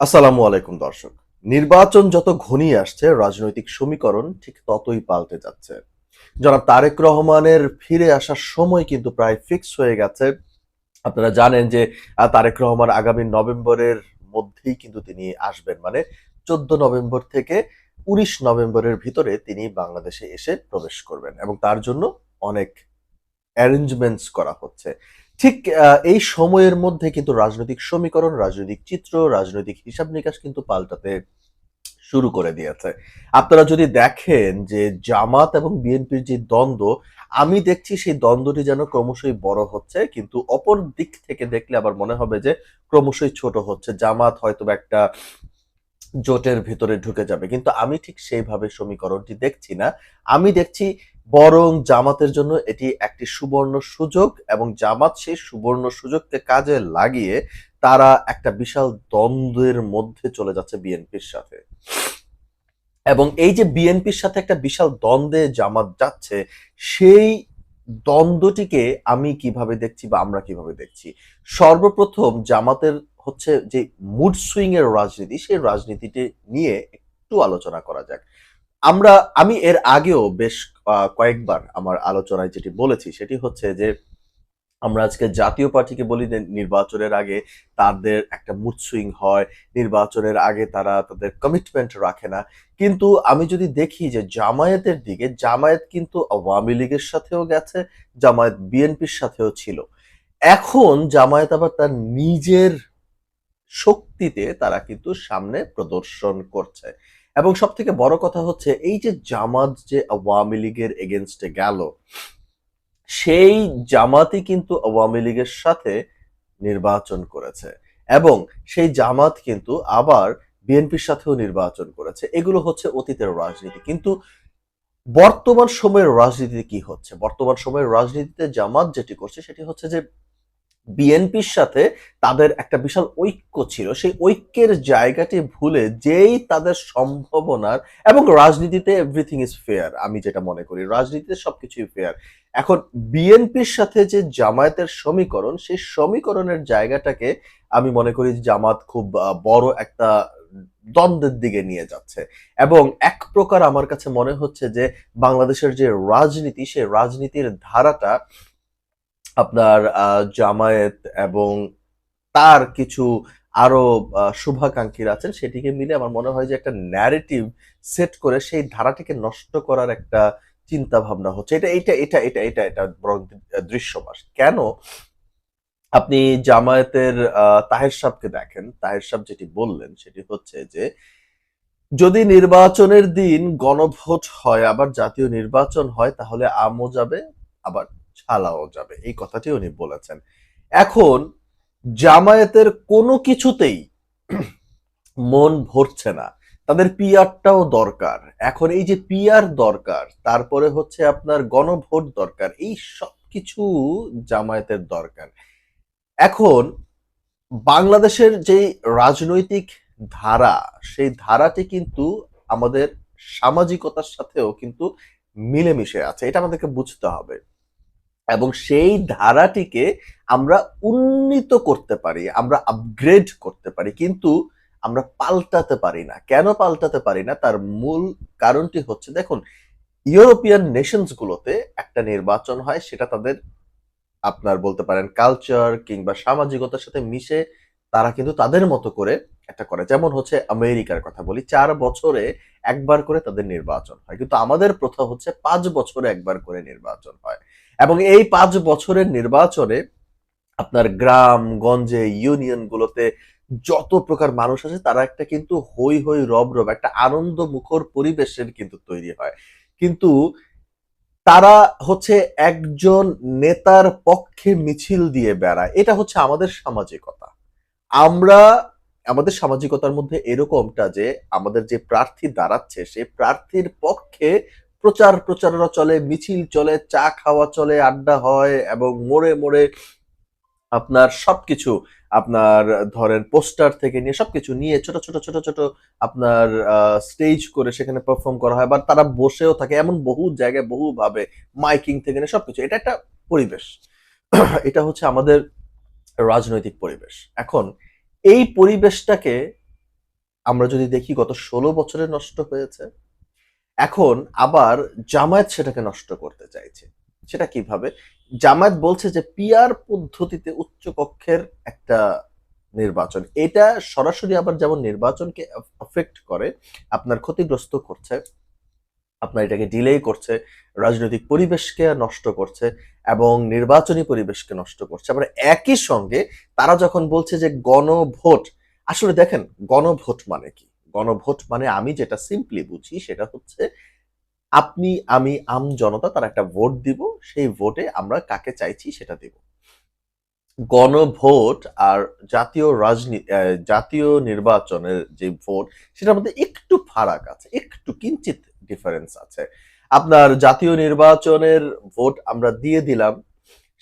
আসসালামু আলাইকুম, দর্শক। নির্বাচন যত ঘনিয়ে আসছে, রাজনৈতিক সমীকরণ ঠিক ততই পাল্টে যাচ্ছে। জনাব তারেক রহমানের ফিরে আসার সময় কিন্তু প্রায় ফিক্স হয়ে গেছে। আপনারা জানেন যে তারেক রহমান আগামী নভেম্বরের মধ্যেই কিন্তু তিনি আসবেন। মানে চোদ্দ নভেম্বর থেকে উনিশ নভেম্বরের ভিতরে তিনি বাংলাদেশে এসে প্রবেশ করবেন এবং তার জন্য অনেক অ্যারেঞ্জমেন্টস করা হচ্ছে। ঠিক এই সময়ের মধ্যে কিন্তু রাজনৈতিক সমীকরণ, রাজনৈতিক চিত্র, রাজনৈতিক হিসাব নিকাশ কিন্তু পাল্টাতে শুরু করে দিয়েছে। আপনারা যদি দেখেন যে জামাত এবং বিএনপির যে দ্বন্দ্ব, আমি দেখছি সেই দ্বন্দ্বটি যেন ক্রমশই বড় হচ্ছে, কিন্তু অপর দিক থেকে দেখলে আবার মনে হবে যে ক্রমশই ছোট হচ্ছে। জামাত হয়তো একটা জোটের ভিতরে ঢুকে যাবে, কিন্তু আমি ঠিক সেইভাবে সমীকরণটি দেখছি না। আমি দেখছি বরং জামাতের জন্য এটি একটি সুবর্ণ সুযোগ এবং জামাত সেই সুবর্ণ সুযোগকে কাজে লাগিয়ে তারা একটা বিশাল দ্বন্দ্বের মধ্যে চলে যাচ্ছে বিএনপির সাথে। এবং এই যে বিএনপির সাথে একটা বিশাল দ্বন্দ্বে জামাত যাচ্ছে, সেই দ্বন্দ্বটিকে আমি কীভাবে দেখছি বা আমরা কীভাবে দেখছি? সর্বপ্রথম জামাতের হচ্ছে যে মুড সুইং এর রাজনীতি, সেই রাজনীতিটি নিয়ে একটু আলোচনা করা যাক। আমরা, আমি এর আগেও বেশ কয়েকবার আমার আলোচনায় যেটি বলেছি, সেটি হচ্ছে যে আমরা আজকে জাতীয় পার্টিকে বলি যে নির্বাচনের আগে তাদের একটা মুড সুইং হয়, নির্বাচনের আগে তারা তাদের কমিটমেন্ট রাখে না। কিন্তু আমি যদি দেখি যে জামায়াতের দিকে, জামায়াত কিন্তু আওয়ামী লীগের সাথেও গেছে, জামায়াত বিএনপির সাথেও ছিল। এখন জামায়াত আবার তার নিজের শক্তিতে তারা কিন্তু সামনে প্রদর্শন করছে। এবং সব থেকে বড় কথা হচ্ছে, এই যে জামাত যে আওয়ামী লীগের এগেনস্টে গেল, সেই জামাতই কিন্তু আওয়ামী লীগের সাথে নির্বাচন করেছে এবং সেই জামাত কিন্তু আবার বিএনপির সাথেও নির্বাচন করেছে। এগুলো হচ্ছে অতীতের রাজনীতি। কিন্তু বর্তমান সময়ের রাজনীতিতে কি হচ্ছে? বর্তমান সময়ের রাজনীতিতে জামাত যেটি করছে, সেটি হচ্ছে যে বিএনপির সাথে তাদের একটা বিশাল ঐক্য ছিল। সেই ঐক্যের জায়গাটি ভুলে যেই তাদের সম্ভাবনার এবং রাজনীতিতে এভরিথিং ইজ ফেয়ার আমি যেটা মনে করি। রাজনীতিতে সবকিছুই ফেয়ার এখন বিএনপির সাথে যে জামায়াতের সমীকরণ, সেই সমীকরণের জায়গাটাকে আমি মনে করি জামাত খুব বড় একটা দ্বন্দ্বের দিকে নিয়ে যাচ্ছে। এবং এক প্রকার আমার কাছে মনে হচ্ছে যে বাংলাদেশের যে রাজনীতি, সেই রাজনীতির ধারাটা আপনার জামায়াত এবং তার কিছু আরও শুভাকাঙ্ক্ষীরা আছেন, সেটিকে মিলে আমার মনে হয় যে একটা ন্যারেটিভ সেট করে সেই ধারাটিকে নষ্ট করার একটা চিন্তা ভাবনা হচ্ছে। এটা এটা এটা এটা এটা এটা বরং দৃশ্যবাস কেন? আপনি জামায়াতের তাহের সাহেবকে দেখেন। তাহের সাহেব যেটি বললেন সেটি হচ্ছে যে, যদি নির্বাচনের দিন গণভোট হয়, আবার জাতীয় নির্বাচন হয়, তাহলে আমও যাবে, আবার ছালাও যাবে, এই কথাটি উনি বলেছেন। এখন জামায়াতের কোনো কিছুতেই মন ভরছে না। তাদের পিআরটাও দরকার। এখন এই যে পিআর দরকার, তারপরে হচ্ছে আপনার গণভোট দরকার, এই সব কিছু জামায়াতের দরকার। এখন বাংলাদেশের যে রাজনৈতিক ধারা, সেই ধারাটি কিন্তু আমাদের সামাজিকতার সাথেও কিন্তু মিলেমিশে আছে। এটা আমাদেরকে বুঝতে হবে। এবং সেই ধারাটিকে আমরা উন্নীত করতে পারি, আমরা আপগ্রেড করতে পারি, কিন্তু আমরা পাল্টাতে পারি না। কেন পাল্টাতে পারি না? তার মূল কারণটি হচ্ছে, দেখুন, ইউরোপিয়ান নেশনস গুলোতে একটা নির্বাচন হয়, সেটা তাদের আপনার বলতে পারেন কালচার কিংবা সামাজিকতার সাথে মিশে তারা কিন্তু তাদের মতো করে একটা করে। যেমন হচ্ছে আমেরিকার কথা বলি, চার বছরে একবার করে তাদের নির্বাচন হয়। কিন্তু আমাদের প্রথা হচ্ছে পাঁচ বছরে একবার করে নির্বাচন হয়। এবং এই পাঁচ বছরের নির্বাচনে আপনার গ্রাম, গঞ্জে ইউনিয়ন গুলোতে যত প্রকার মানুষ আছে, তারা একটা কিন্তু হই হই রব রব, একটা আনন্দ মুখর পরিবেশের কিন্তু তৈরি হয়। কিন্তু তারা হচ্ছে একজন নেতার পক্ষে মিছিল দিয়ে বেড়ায়। এটা হচ্ছে আমাদের সামাজিকতা। আমরা আমাদের সামাজিকতার মধ্যে এরকমটা যে আমাদের যে প্রার্থী দাঁড়াচ্ছে সেই প্রার্থীর পক্ষে প্রচার প্রচারণা চলে, মিছিল চলে, চা খাওয়া চলে, আড্ডা হয় এবং মোড়ে মোড়ে আপনার সবকিছু আপনার ধরেন পোস্টার থেকে নিয়ে সবকিছু নিয়ে ছোট ছোট ছোট ছোট আপনার স্টেজ করে সেখানে পারফর্ম করা হয় বা তারা বসেও থাকে এমন বহু জায়গায় বহুভাবে মাইকিং থেকে নিয়ে সবকিছু। এটা একটা পরিবেশ। এটা হচ্ছে আমাদের রাজনৈতিক পরিবেশ। এখন এই পরিবেশটাকে আমরা যদি দেখি গত ষোলো বছরে নষ্ট হয়েছে এখন আবার জামায়াত সেটাকে নষ্ট করতে চাইছে। সেটা কীভাবে? জামায়াত বলছে যে পিয়ার পদ্ধতিতে উচ্চ কক্ষের একটা নির্বাচন। এটা সরাসরি আবার যেমন নির্বাচনকে এফেক্ট করে, আপনার ক্ষতিগ্রস্ত করছে, আপনার এটাকে ডিলে করছে, রাজনৈতিক পরিবেশকে নষ্ট করছে এবং নির্বাচনী পরিবেশকে নষ্ট করছে। আবার একই সঙ্গে তারা যখন বলছে যে গণভোট, আসলে দেখেন গণভোট মানে কি? গণভোট মানে আমি যেটা সিম্পলি বুঝি সেটা হচ্ছে আপনি, আমি, আম জনতা তার একটা ভোট দিব, সেই ভোটে আমরা কাকে চাইছি সেটা দিব। গণভোট আর জাতীয় রাজনীতি জাতীয় নির্বাচনের যে ভোট সেটার মধ্যে একটু ফারাক আছে, একটু কিঞ্চিত ডিফারেন্স আছে। আপনার জাতীয় নির্বাচনের ভোট আমরা দিয়ে দিলাম,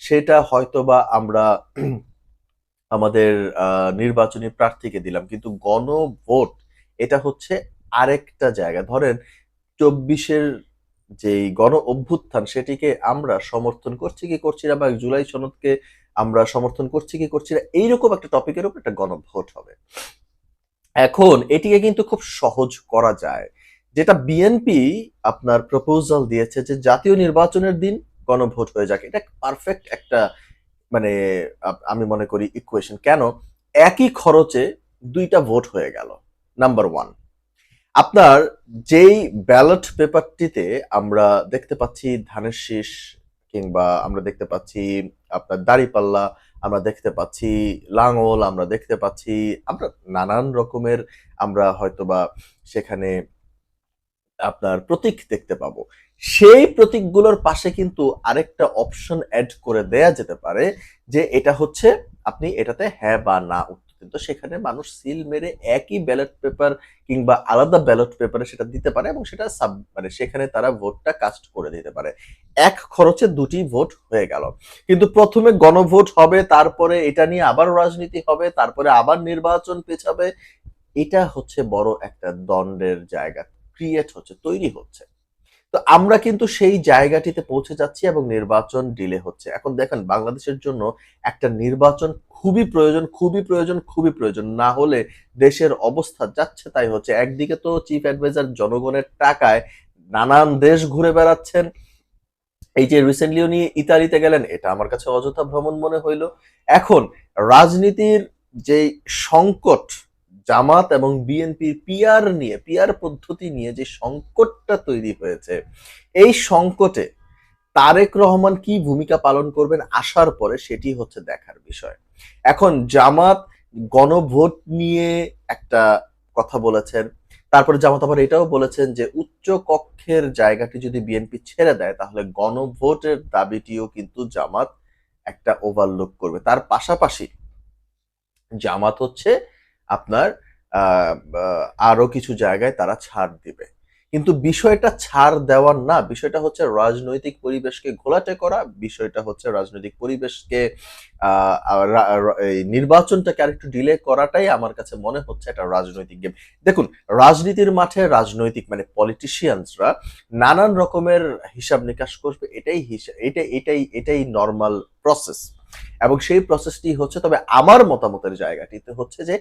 সেটা হয়তোবা আমরা আমাদের নির্বাচনী প্রার্থীকে দিলাম, কিন্তু গণভোট এটা হচ্ছে আরেকটা জায়গা। ধরেন, চব্বিশের যেই গণ অভ্যুত্থান সেটিকে আমরা সমর্থন করছি কি করছি না বা জুলাই সনদকে আমরা সমর্থন করছি কি করছি না, এইরকম একটা টপিকের উপর একটা গণভোট হবে। এখন এটিকে কিন্তু খুব সহজ করা যায়। যেটা বিএনপি আপনার প্রপোজাল দিয়েছে যে জাতীয় নির্বাচনের দিন গণভোট হয়ে যাক। এটা পারফেক্ট একটা মানে আমি মনে করি ইকুয়েশন কেন? একই খরচে দুইটা ভোট হয়ে গেল। নাম্বার ওয়ান আপনার যেই ব্যালট পেপারটিতে আমরা দেখতে পাচ্ছি ধানের শীষ কিংবা আমরা দেখতে পাচ্ছি আপনার দাড়িপাল্লা, আমরা দেখতে পাচ্ছি লাঙল, আমরা দেখতে পাচ্ছি আমরা নানান রকমের আমরা হয়তোবা সেখানে আপনার প্রতীক দেখতে পাবো। সেই প্রতীকগুলোর পাশে কিন্তু আরেকটা অপশন অ্যাড করে দেয়া যেতে পারে যে এটা হচ্ছে আপনি এটাতে হ্যাঁ বা না উত্তর দিন তো সেখানে মানুষ সিল মেরে একই ব্যালট পেপার কিংবা আলাদা ব্যালট পেপারে সেটা দিতে পারে এবং সেটা সাব মানে সেখানে তারা ভোটটা কাস্ট করে দিতে পারে। এক খরচে দুটি ভোট হয়ে গেল। কিন্তু প্রথমে গণভোট হবে, তারপরে এটা নিয়ে আবার রাজনীতি হবে, তারপরে আবার নির্বাচন পেছাবে। এটা হচ্ছে বড় একটা দ্বন্দ্বের জায়গা। ক্রিয়েট হচ্ছে, তৈরি হচ্ছে। তো আমরা কিন্তু সেই জায়গাটিতে পৌঁছে যাচ্ছি এবং নির্বাচন ডিলে হচ্ছে। এখন দেখেন, বাংলাদেশের জন্য একটা নির্বাচন খুবই প্রয়োজন খুবই প্রয়োজন খুবই প্রয়োজন। না হলে দেশের অবস্থা যাচ্ছে তাই হচ্ছে। একদিকে তো চিফ অ্যাডভাইজার জনগণের টাকায় নানান দেশ ঘুরে বেড়াচ্ছেন। এই যে রিসেন্টলি উনি ইতালিতে গেলেন, এটা আমার কাছে অযথা ভ্রমণ মনে হইল। এখন রাজনীতির যে সংকট জামাত এবং বিএনপির পিয়ার নিয়ে পিয়ার পদ্ধতি নিয়ে যে সংকটটা তৈরি হয়েছে, এই সংকটে তারেক রহমান কি ভূমিকা পালন করবেন আসার পরে সেটি হচ্ছে দেখার বিষয়। এখন জামাত গণভোট নিয়ে একটা কথা বলেছেন, তারপরে জামাত আবার এটাও বলেছেন যে উচ্চ কক্ষের জায়গাটি যদি বিএনপি ছেড়ে দেয় তাহলে গণভোটের দাবিটিও কিন্তু জামাত একটা ওভারলুক করবে। তার পাশাপাশি জামাত হচ্ছে আপনার আহ, আহ, আরও কিছু জায়গায় তারা ছাড় দিবে। কিন্তু বিষয়টা ছাড় দেওয়ার না বিষয়টা হচ্ছে রাজনৈতিক পরিবেশকে ঘোলাটে করা বিষয়টা হচ্ছে রাজনৈতিক পরিবেশকে নির্বাচনটাকে আরেকটু ডিলে করাটাই আমার কাছে মনে হচ্ছে একটা রাজনৈতিক গেম। দেখুন রাজনীতির মাঠে রাজনৈতিক মানে পলিটিশিয়ানসরা নানান রকমের হিসাব নিকাশ করবে এটাই হিসাব এটাই এটাই এটাই নর্মাল প্রসেস এবং সেই প্রসেসটি হচ্ছে তবে আমার মতামতের জায়গাটিতে হচ্ছে যে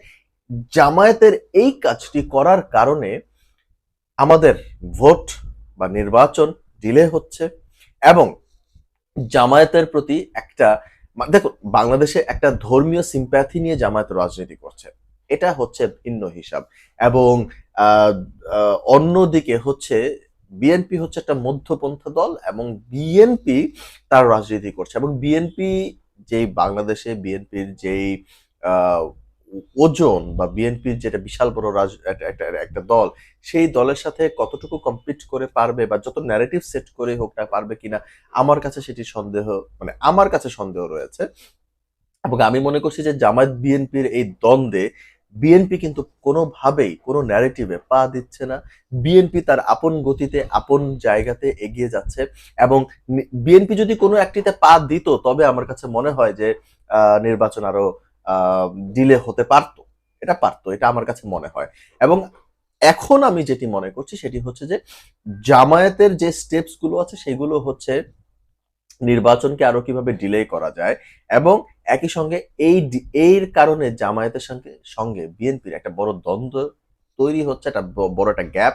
জামায়াতের এই কাজটি করার কারণে আমাদের ভোট বা নির্বাচন ডিলে হচ্ছে এবং জামায়াতের প্রতি একটা দেখুন, বাংলাদেশে একটা ধর্মীয় সিম্প্যাথি নিয়ে জামায়াত রাজনীতি করছে। এটা হচ্ছে ভিন্ন হিসাব এবং অন্যদিকে হচ্ছে বিএনপি হচ্ছে একটা মধ্যপন্থা দল এবং বিএনপি তার রাজনীতি করছে এবং বিএনপি যেই বাংলাদেশে, বিএনপির যেই ওজন বা বিএনপির যেটা বিশাল বড় রাজ, একটা দল, সেই দলের সাথে কতটুকু কমপ্লিট করে পারবে বা যত ন্যারেটিভ সেট করে হোক না পারবে কিনা, আমার কাছে সেটি সন্দেহ মানে আমার কাছে সন্দেহ রয়েছে। এবং আমি মনে করছি যে জামায়াত বিএনপির এই দ্বন্দ্বে, বিএনপি কিন্তু কোনোভাবেই কোনো ন্যারেটিভে পা দিচ্ছে না। বিএনপি তার আপন গতিতে, আপন জায়গাতে এগিয়ে যাচ্ছে এবং বিএনপি যদি কোনো একটিতে পা দিত, তবে আমার কাছে মনে হয় যে নির্বাচন আরও ডিলে হতে পারতো। এটা পারতো, এটা আমার কাছে মনে হয়। এবং এখন আমি যেটি মনে করছি সেটি হচ্ছে যে, জামায়াতের যে স্টেপসগুলো আছে সেগুলো হচ্ছে নির্বাচনকে আরও কীভাবে ডিলে করা যায় এবং একই সঙ্গে এই এর কারণে জামায়াতের সঙ্গে সঙ্গে বিএনপির একটা বড় দ্বন্দ্ব তৈরি হচ্ছে, একটা বড় একটা গ্যাপ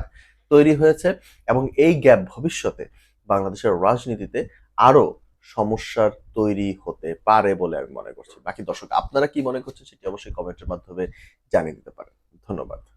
তৈরি হয়েছে এবং এই গ্যাপ ভবিষ্যতে বাংলাদেশের রাজনীতিতে আরও সমস্যার তৈরি হতে পারে বলে আমি মনে করছি। বাকি দর্শক, আপনারা কি মনে করছেন সেটি অবশ্যই কমেন্টের মাধ্যমে জানিয়ে দিতে পারেন। ধন্যবাদ।